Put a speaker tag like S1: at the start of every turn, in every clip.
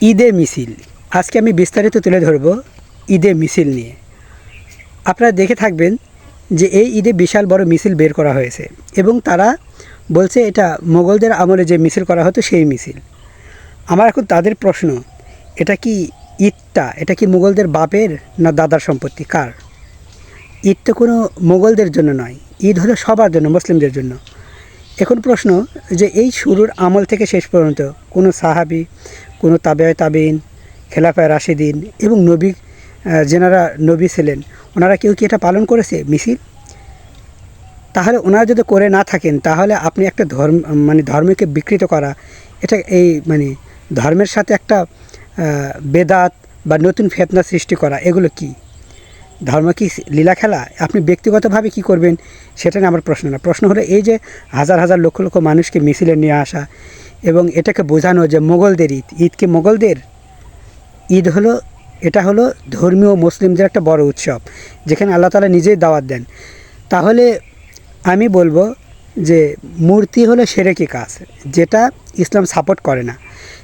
S1: ঈদে মিছিল। আজকে আমি বিস্তারিত তুলে ধরব ঈদে মিছিল নিয়ে। আপনারা দেখে থাকবেন যে এই ঈদে বিশাল বড় মিছিল বের করা হয়েছে এবং তারা বলছে এটা মোগলদের আমলে যে মিছিল করা হতো সেই মিছিল। আমার এখন তাদের প্রশ্ন, এটা কি ঈদটা, এটা কি মোগলদের বাপের না দাদার সম্পত্তি, কার? ঈদ তো কোনো মোগলদের জন্য নয়, ঈদ হলো সবার জন্য, মুসলিমদের জন্য। এখন প্রশ্ন যে এই শুরুর আমল থেকে শেষ পর্যন্ত কোনো সাহাবি কোনো তাবে তাবিন খেলাফায় রাশিদিন এবং নবী যেনারা নবী ছিলেন, ওনারা কেউ কি এটা পালন করেছে, মিছিল? তাহলে ওনারা যদি করে না থাকেন, তাহলে আপনি একটা ধর্ম মানে ধর্মকে বিকৃত করা, এটা এই মানে ধর্মের সাথে একটা বেদাত বা নতুন ফেতনা সৃষ্টি করা, এগুলো কি? ধর্ম কি লীলা খেলা? আপনি ব্যক্তিগতভাবে কি করবেন, সেটা নিয়ে আমার প্রশ্ন না। প্রশ্ন হলো এই যে হাজার হাজার লক্ষ লক্ষ মানুষকে মিছিলে নিয়ে আসা এবং এটাকে বোঝানো যে মোগলদের ঈদ। ঈদ কি মোগলদের? ঈদ হলো, এটা হলো ধর্মীয় মুসলিমদের একটা বড় উৎসব, যেখানে আল্লাহ তালা নিজেই দাওয়াত দেন। তাহলে আমি বলব যে মূর্তি হলো সেরেকি কাজ, যেটা ইসলাম সাপোর্ট করে না।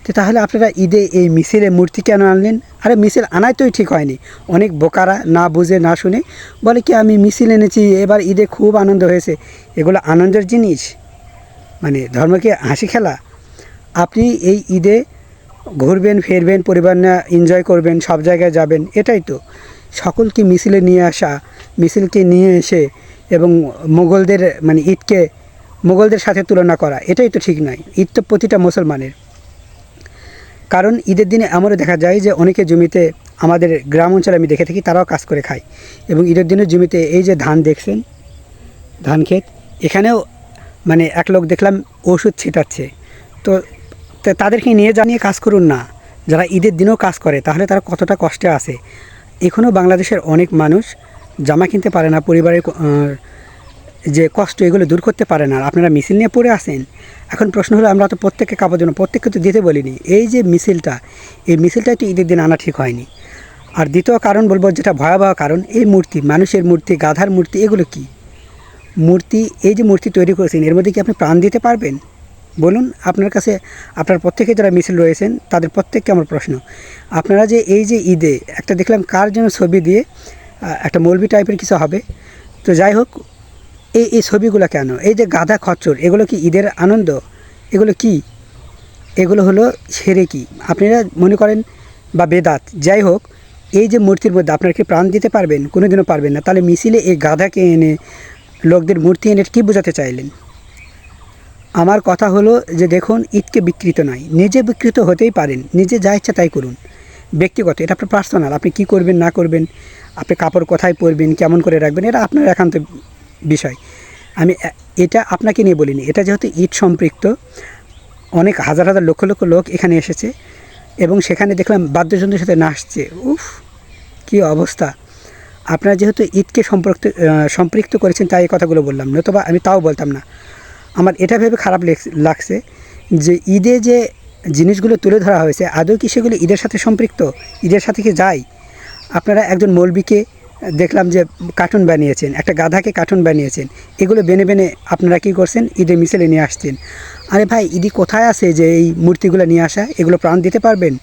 S1: তো তাহলে আপনারা ঈদে এই মিছিলে মূর্তি কেন আনলেন? আরে মিছিল আনাই তোই ঠিক হয়নি। অনেক বোকারা না বুঝে, না শুনে বলে কি, আমি মিছিল এনেছি, এবার ঈদে খুব আনন্দ হয়েছে। এগুলো আনন্দের জিনিস? মানে ধর্মকে হাসি খেলা? আপনি এই ঈদে ঘুরবেন, ফিরবেন, পরিবার নিয়ে এনজয় করবেন, সব জায়গায় যাবেন, এটাই তো। সকলকে মিছিলে নিয়ে আসা, মিছিলকে নিয়ে এসে এবং মোগলদের মানে ঈদকে মোগলদের সাথে তুলনা করা, এটাই তো ঠিক নয়। ঈদ তো প্রতিটা মুসলমানের। কারণ ঈদের দিনে এমনও দেখা যায় যে অনেকে জমিতে, আমাদের গ্রাম অঞ্চলে আমি দেখে থাকি, তারাও কাজ করে খায়। এবং ঈদের দিনের জমিতে এই যে ধান দেখছেন, ধান ক্ষেত, এখানেও মানে এক লোক দেখলাম ওষুধ ছিটাচ্ছে। তো তো তাদেরকে নিয়ে জানিয়ে কাজ করুন না। যারা ঈদের দিনেও কাজ করে, তাহলে তারা কতটা কষ্টে আছে? এখনও বাংলাদেশের অনেক মানুষ জামা কিনতে পারে না, পরিবারের যে কষ্ট এগুলো দূর করতে পারে না। আপনারা মিছিল নিয়ে পড়ে আসেন এখন প্রশ্ন হলো, আমরা তো প্রত্যেককে কাপড় জন্য প্রত্যেককে তো দিতে বলিনি। এই যে মিছিলটা, এই মিছিলটাই তো ঈদের দিন আনা ঠিক হয়নি। আর দ্বিতীয় কারণ বলব, যেটা ভয়াবহ কারণ, এই মূর্তি, মানুষের মূর্তি, গাধার মূর্তি, এগুলো কি? মূর্তি, এই যে মূর্তি তৈরি করেছেন, এর মধ্যে কি আপনি প্রাণ দিতে পারবেন? বলুন, আপনার কাছে, আপনার প্রত্যেকে যারা মিছিল রয়েছেন, তাদের প্রত্যেককে আমার প্রশ্ন। আপনারা যে এই যে ঈদে একটা দেখলাম কার জন্য ছবি দিয়ে একটা মৌলবি টাইপের কিছু হবে। তো যাই হোক, এই এই ছবিগুলো কেন? এই যে গাধা খচ্চর, এগুলো কি ঈদের আনন্দ? এগুলো কি? এগুলো হলো সেরে কি? আপনারা মনে করেন বা বেদাত। যাই হোক, এই যে মূর্তির মধ্যে আপনারা কি প্রাণ দিতে পারবেন? কোনোদিনও পারবেন না। তাহলে মিছিলে এই গাধাকে এনে লোকদের মূর্তি এনে কী বোঝাতে চাইলেন? আমার কথা হলো যে দেখুন, ঈদকে বিকৃত নয়। নিজে বিকৃত হতেই পারেন, নিজে যা ইচ্ছা তাই করুন। ব্যক্তিগত, এটা আপনার পার্সোনাল আপনি কি করবেন, না করবেন, আপনি কাপড় কোথায় পরবেন, কেমন করে রাখবেন, এটা আপনার একান্ত বিষয়। আমি এটা আপনাকে নিয়ে বলিনি, এটা যেহেতু ঈদ সম্পৃক্ত, অনেক হাজার হাজার লক্ষ লক্ষ লোক এখানে এসেছে এবং সেখানে দেখলাম বাদ্যযন্ত্রের সাথে নাচছে উফ, কি অবস্থা। আপনারা যেহেতু ঈদকে সম্পৃক্ত সম্পৃক্ত করেছেন, তাই এই কথাগুলো বললাম, নতুবা আমি তাও বলতাম না। আমার এটা ভেবে খারাপ লেগ- লাগছে যে ঈদে যে জিনিসগুলো তুলে ধরা হয়েছে, আদৌ কি সেগুলো ঈদের সাথে সম্পৃক্ত? ঈদের সাথে কি যায়? আপনারা একজন মৌলবীকে দেখলাম যে কার্টুন বানিয়েছেন, একটা গাধাকে কার্টুন বানিয়েছেন। এগুলো বেনে বেনে আপনারা কী করছেন? ঈদে মিছিলে নিয়ে আসছেন। আরে ভাই ঈদি কোথায় আছে যে এই মূর্তিগুলো নিয়ে আসা? এগুলো প্রাণ দিতে পারবেন?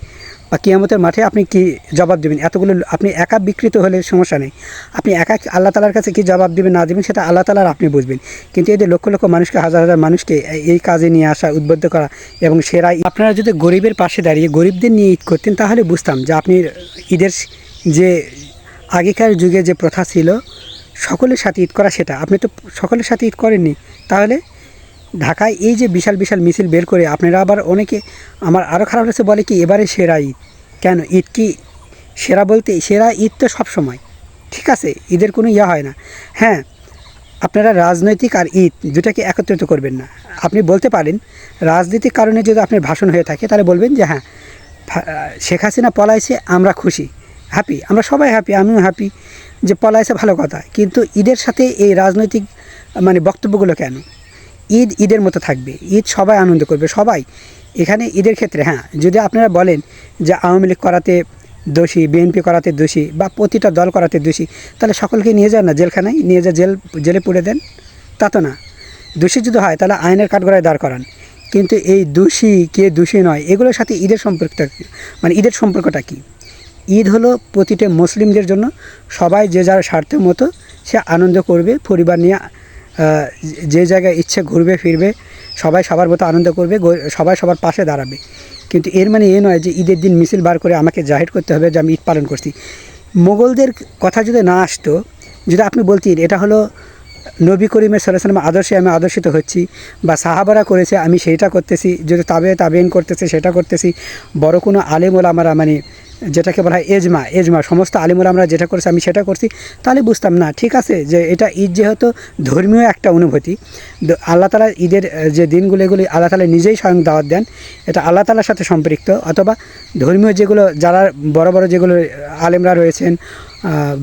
S1: বা কিয়ামতের মাঠে আপনি কি জবাব দেবেন? এতগুলো আপনি একা বিকৃত হলে সমস্যা নেই। আপনি একা আল্লাহ তালার কাছে কি জবাব দেবেন, না দেবেন, সেটা আল্লাহ তালার আপনি বুঝবেন। কিন্তু এদের লক্ষ লক্ষ মানুষকে, হাজার হাজার মানুষকে এই- কাজে নিয়ে আসা, উদ্বুদ্ধ করা এবং সেরা আপনারা যদি গরিবের পাশে দাঁড়িয়ে গরিবদের নিয়ে ঈদ করতেন, তাহলে বুঝতাম যে আপনি ঈদের যে আগেকার যুগে যে প্রথা ছিল, সকলের সাথে ঈদ করা সেটা। আপনি তো সকলের সাথে ঈদ করেননি। তাহলে ঢাকায় এই যে বিশাল বিশাল মিছিল বের করে আপনারা আবার অনেকে আমার আরও খারাপ লাগছে বলে কি এবারে সেরা ঈদ কেন? ঈদ কি সেরা বলতে সেরা ঈদ তো সব সময় ঠিক আছে, ঈদের কোনো ইয়া হয় না। হ্যাঁ আপনারা রাজনৈতিক আর ঈদ দুটাকে একত্রিত করবেন না। আপনি বলতে পারেন রাজনৈতিক কারণে যদি আপনার ভাষণ হয়ে থাকে, তাহলে বলবেন যে হ্যাঁ শেখ হাসিনা পলাইছে, আমরা খুশি। হ্যাপি, আমরা সবাই হ্যাপি, আমিও হ্যাপি যে পলাইছে ভালো কথা। কিন্তু ঈদের সাথে এই রাজনৈতিক মানে বক্তব্যগুলো কেন? ঈদ ঈদের মতো থাকবে। ঈদ সবাই আনন্দ করবে, সবাই। এখানে ঈদের ক্ষেত্রে হ্যাঁ যদি আপনারা বলেন যে আওয়ামী লীগ করাতে দোষী, বিএনপি করাতে দোষী বা প্রতিটা দল করাতে দোষী, তাহলে সকলকে নিয়ে যান না জেলখানায়, নিয়ে যা জেল, জেলে পুড়ে দেন। তা তো না। দোষী যদি হয়, তাহলে আইনের কাঠগড়ায় দাঁড় করান। কিন্তু এই দোষী কে দোষী নয়, এগুলোর সাথে ঈদের সম্পর্কটা মানে ঈদের সম্পর্কটা কী? ঈদ হলো প্রতিটা মুসলিমদের জন্য সবাই যে যার স্বার্থের মতো সে আনন্দ করবে, পরিবার নিয়ে যে জায়গায় ইচ্ছে ঘুরবে, ফিরবে, সবাই সবার মতো আনন্দ করবে সবাই সবার পাশে দাঁড়াবে। কিন্তু এর মানে এ নয় যে ঈদের দিন মিছিল বার করে আমাকে জাহির করতে হবে যে আমি ঈদ পালন করছি। মোগলদের কথা যদি না আসতো, যদি আপনি বলতেন, এটা হলো নবী করিমের সাল্লাম আদর্শে আমি আদর্শিত হচ্ছি বা সাহাবারা করেছে, আমি সেইটা করতেছি, যদি তাবে তাবেন করতেছে, সেটা করতেছি, বড় কোনো আলেমুল আমরা মানে যেটাকে বলা হয় এজমা এজমা। সমস্ত আলিমুল আমরা যেটা করেছি, আমি সেটা করছি। তাহলে বুঝতাম না, ঠিক আছে, যে এটা ঈদ যেহেতু ধর্মীয় একটা অনুভূতি আল্লাহ তালা ঈদের যে দিনগুলো, এগুলি আল্লাহ তালা নিজেই স্বয়ং দাওয়াত দেন। এটা আল্লাহ তালার সাথে সম্পৃক্ত, অথবা ধর্মীয় যেগুলো, যারা বড় বড় যেগুলো আলেমরা রয়েছেন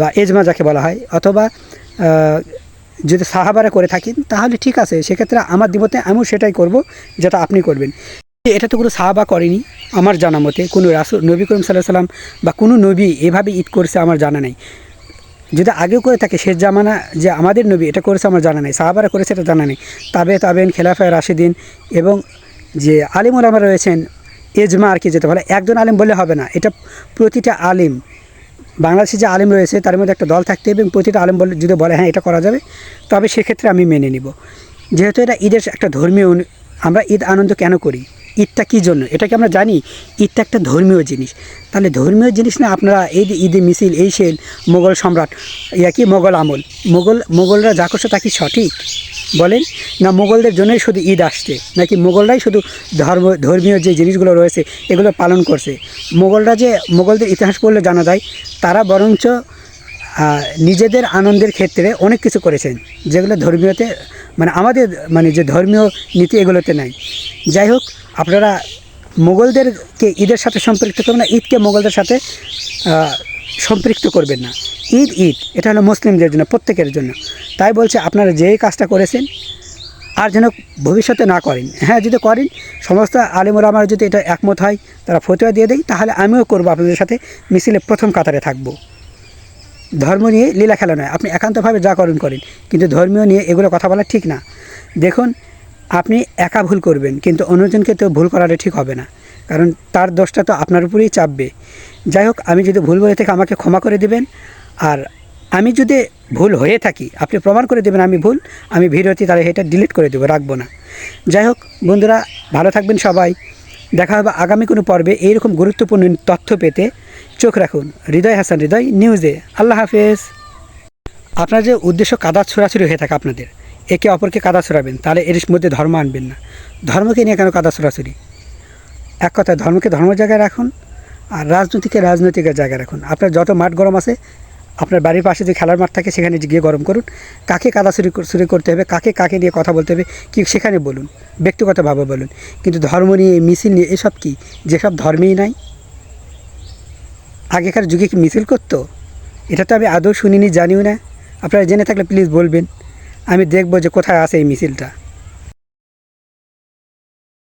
S1: বা এজমা যাকে বলা হয়, অথবা যদি সাহাবারা করে থাকেন, তাহলে ঠিক আছে, সেক্ষেত্রে আমার দিবতে আমিও সেটাই করব, যেটা আপনি করবেন। এটা তো কোনো সাহাবা করেনি, আমার জানা মতে। কোনো রাসুল, নবী করিম সাল্লাহ সাল্লাম বা কোনো নবী এভাবে ঈদ করেছে আমার জানা নেই। যদি আগেও করে থাকে, শেষ জামানা যে আমাদের নবী এটা করেছে আমার জানা নেই, সাহাবারা করেছে এটা জানা নেই। তাবে তাবেন খেলাফায় রাশিদিন এবং যে আলিম ওলামা রয়েছেন, এজমা আর কি যেতে বলে, একজন আলিম বললে হবে না, এটা প্রতিটা আলিম, বাংলাদেশে যে আলিম রয়েছে, তার মধ্যে একটা দল থাকতে হবে এবং প্রতিটা আলিম বলে যদি বলে হ্যাঁ এটা করা যাবে, তবে সেক্ষেত্রে আমি মেনে নিব। যেহেতু এটা ঈদের একটা ধর্মীয় আমরা ঈদ আনন্দ কেন করি? ঈদটা কী জন্য? এটাকে আমরা জানি? ঈদটা একটা ধর্মীয় জিনিস। তাহলে ধর্মীয় জিনিস না, আপনারা এই ঈদে মিছিল, এই সেল, মোগল সম্রাট ইয়া কি মোগল আমল। মোগল, মোগলরা যা করছে তা কি সঠিক? বলেন। না, মোগলদের জন্যই শুধু ঈদ আসছে, নাকি মোগলরাই শুধু ধর্ম, ধর্মীয় যে জিনিসগুলো রয়েছে, এগুলো পালন করছে? মোগলরা যে, মোগলদের ইতিহাস পড়লে জানা যায়, তারা বরঞ্চ নিজেদের আনন্দের ক্ষেত্রে অনেক কিছু করেছেন, যেগুলো ধর্মীয়তে মানে আমাদের মানে যে ধর্মীয় নীতি এগুলোতে নাই। যাই হোক, আপনারা মোগলদেরকে ঈদের সাথে সম্পৃক্ত করবেন না, ঈদকে মোগলদের সাথে সম্পৃক্ত করবেন না। ঈদ ঈদ, এটা হলো মুসলিমদের জন্য, প্রত্যেকের জন্য। তাই বলছে, আপনারা যেই কাজটা করেছেন, আর যেন ভবিষ্যতে না করেন। হ্যাঁ যদি করেন, সমস্ত আলিমরা আমার যদি এটা একমত হয়, তারা ফতোয়া দিয়ে দেয় তাহলে আমিও করব আপনাদের সাথে, মিছিলে প্রথম কাতারে থাকব। ধর্ম নিয়ে লীলা খেলা নয়। আপনি একান্তভাবে যা করেন করেন। কিন্তু ধর্মীয় নিয়ে এগুলো কথা বলা ঠিক না। দেখুন, আপনি একা ভুল করবেন, কিন্তু অন্যজনকে তো ভুল করাটা ঠিক হবে না। কারণ তার দোষটা তো আপনার উপরেই চাপবে। যাই হোক, আমি যদি ভুল বলে থেকে আমাকে ক্ষমা করে দেবেন, আর আমি যদি ভুল হয়ে থাকি, আপনি প্রমাণ করে দেবেন আমি ভুল, আমি ভিডিওটি তাহলে এটা ডিলিট করে দেবো, রাখব না। যাই হোক, বন্ধুরা, ভালো থাকবেন সবাই। দেখা হবে আগামী কোনো পর্বে এইরকম গুরুত্বপূর্ণ তথ্য পেতে চোখ রাখুন। হৃদয় হাসান, হৃদয় নিউজে। আল্লাহ হাফেজ। আপনার যে উদ্দেশ্য কাদা ছোড়াছুড়ি হয়ে থাকে আপনাদের, একে অপরকে কাদা ছড়াবেন, তাহলে এর মধ্যে ধর্ম আনবেন না। ধর্মকে নিয়ে কেন কাদা ছোড়াছুড়ি? এক কথায় ধর্মকে ধর্ম জায়গায় রাখুন আর রাজনীতিকে রাজনৈতিক জায়গায় রাখুন। আপনার যত মাঠ গরম আছে, আপনার বাড়ির পাশে যে খেলার মাঠ থাকে, সেখানে গিয়ে গরম করুন। কাকে কাদা চুরি চুরি করতে হবে, কাকে কাকে নিয়ে কথা বলতে হবে, কি সেখানে বলুন, ব্যক্তিগতভাবে বলুন। কিন্তু ধর্ম নিয়ে, মিছিল নিয়ে, এসব কি? যেসব ধর্মেই নাই আগেকার যুগে কি মিছিল করতো? এটা তো আমি আদৌ শুনিনি, জানিও না। আপনারা জেনে থাকলে প্লিজ বলবেন। আমি দেখব যে কোথায় আছে এই মিছিলটা।